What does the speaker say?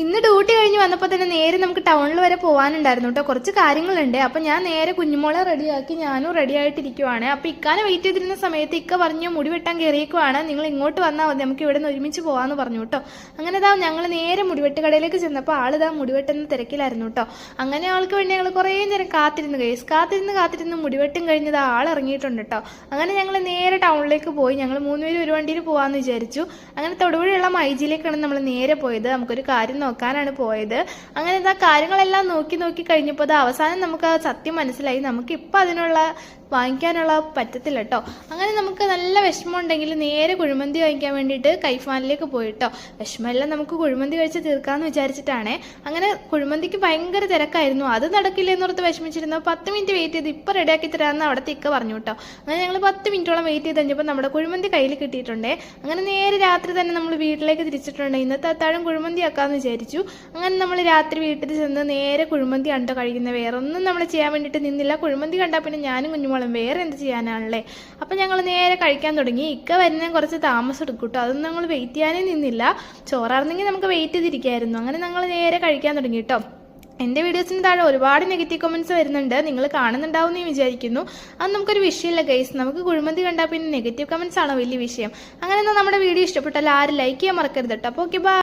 ഇന്ന് ഡ്യൂട്ടി കഴിഞ്ഞ് വന്നപ്പോൾ തന്നെ നേരെ നമുക്ക് ടൗണിൽ വരെ പോകാനുണ്ടായിരുന്നു കേട്ടോ കുറച്ച് കാര്യങ്ങളുണ്ട്. അപ്പം ഞാൻ നേരെ കുഞ്ഞുമോളെ റെഡിയാക്കി ഞാനും റെഡി ആയിട്ടിരിക്കുവാണ് അപ്പം ഇക്കാനെ വെയിറ്റ് ചെയ്തിരുന്ന സമയത്ത് ഇക്ക പറഞ്ഞു മുടി വെട്ടാൻ കയറിയേക്കുവാണ് നിങ്ങൾ ഇങ്ങോട്ട് വന്നാൽ മതി. നമുക്ക് ഇവിടെ നിന്ന് ഒരുമിച്ച് പോകാമെന്ന് പറഞ്ഞു കേട്ടോ അങ്ങനെ ഇതാ ഞങ്ങൾ നേരെ മുടിവെട്ട് കടയിലേക്ക് ചെന്നപ്പോൾ ആളിതാ മുടിവെട്ടുന്ന തിരക്കിലായിരുന്നു കേട്ടോ അങ്ങനെ ആൾക്ക് വേണ്ടി ഞങ്ങൾ കുറേ നേരം കാത്തിരുന്ന് കേസ് കാത്തിരുന്ന് കാത്തിരുന്ന് മുടിവെട്ടും കഴിഞ്ഞത് ആൾ ഇറങ്ങിയിട്ടുണ്ട് കേട്ടോ അങ്ങനെ ഞങ്ങൾ നേരെ ടൗണിലേക്ക് പോയി. ഞങ്ങൾ മൂന്നുപേരും ഒരു വണ്ടിയിൽ പോകാമെന്ന് വിചാരിച്ചു. അങ്ങനെ തൊടുപുഴയുള്ള മൈജിയിലേക്കാണ് നമ്മൾ നേരെ പോയത്. നമുക്കൊരു കാര്യം നോക്കാനാണ് പോയത്. അങ്ങനെ ഇതാ കാര്യങ്ങളെല്ലാം നോക്കി നോക്കി കഴിഞ്ഞപ്പോൾ അത് അവസാനം നമുക്ക് ആ സത്യം മനസ്സിലായി. നമുക്ക് ഇപ്പം അതിനുള്ള വാങ്ങിക്കാനുള്ള പറ്റത്തില്ല കേട്ടോ അങ്ങനെ നമുക്ക് നല്ല വിഷമമുണ്ടെങ്കിൽ നേരെ കുഴിമന്തി വാങ്ങിക്കാൻ വേണ്ടിയിട്ട് കൈഫാനിലേക്ക് പോയിട്ടോ. വിഷമമെല്ലാം നമുക്ക് കുഴിമന്തി കഴിച്ച് തീർക്കാമെന്ന് വിചാരിച്ചിട്ടാണ്. അങ്ങനെ കുഴിമന്തിക്ക് ഭയങ്കര തിരക്കായിരുന്നു. അത് നടക്കില്ല എന്നോർത്ത് വിഷമിച്ചിരുന്നു. പത്ത് മിനിറ്റ് വെയിറ്റ് ചെയ്ത് ഇപ്പം റെഡിയാക്കി തരാമെന്ന് അവിടുത്തെ ഇക്ക പറഞ്ഞു കേട്ടോ അങ്ങനെ ഞങ്ങൾ പത്ത് മിനിറ്റോളം വെയിറ്റ് ചെയ്ത് കഴിഞ്ഞപ്പോൾ നമ്മുടെ കുഴിമന്തി കയ്യിൽ കിട്ടിയിട്ടുണ്ടേ. അങ്ങനെ നേരെ രാത്രി തന്നെ നമ്മൾ വീട്ടിലേക്ക് തിരിച്ചിട്ടുണ്ട്. ഇന്നത്തെ അത്താഴം കുഴിമന്തി ആക്കാമെന്ന് വിചാരിച്ചു. അങ്ങനെ നമ്മൾ രാത്രി വീട്ടിൽ ചെന്ന് നേരെ കുഴിമന്തി കണ്ടോ കഴിക്കുന്നത് വേറെ ഒന്നും നമ്മൾ ചെയ്യാൻ വേണ്ടിയിട്ട് നിന്നില്ല. കുഴിമന്തി കണ്ടാൽ പിന്നെ ഞാനും കുഞ്ഞുമോളും വേറെ എന്ത് ചെയ്യാനാണല്ലേ? അപ്പം ഞങ്ങൾ നേരെ കഴിക്കാൻ തുടങ്ങി. ഇക്ക വരുന്നതിന് കുറച്ച് താമസം എടുക്കും കേട്ടോ. അതൊന്നും ഞങ്ങൾ വെയിറ്റ് ചെയ്യാനേ നിന്നില്ല. ചോറായിരുന്നെങ്കിൽ നമുക്ക് വെയിറ്റ് ചെയ്തിരിക്കായിരുന്നു. അങ്ങനെ ഞങ്ങൾ നേരെ കഴിക്കാൻ തുടങ്ങി കേട്ടോ. എന്റെ വീഡിയോസിന് താഴെ ഒരുപാട് നെഗറ്റീവ് കമന്റ്സ് വരുന്നുണ്ട്. നിങ്ങൾ കാണുന്നുണ്ടാവും എന്ന് വിചാരിക്കുന്നു. അത് നമുക്കൊരു വിഷയമില്ല ഗൈസ് നമുക്ക് കുഴിമന്തി കണ്ടാൽ പിന്നെ നെഗറ്റീവ് കമന്റ്സ് ആണോ വലിയ വിഷയം. അങ്ങനെ നമ്മുടെ വീഡിയോ ഇഷ്ടപ്പെട്ടാൽ ആരും ലൈക്ക് ചെയ്യാൻ മറക്കരുത് കേട്ടോ. അപ്പോൾ ഓക്കെ ബൈ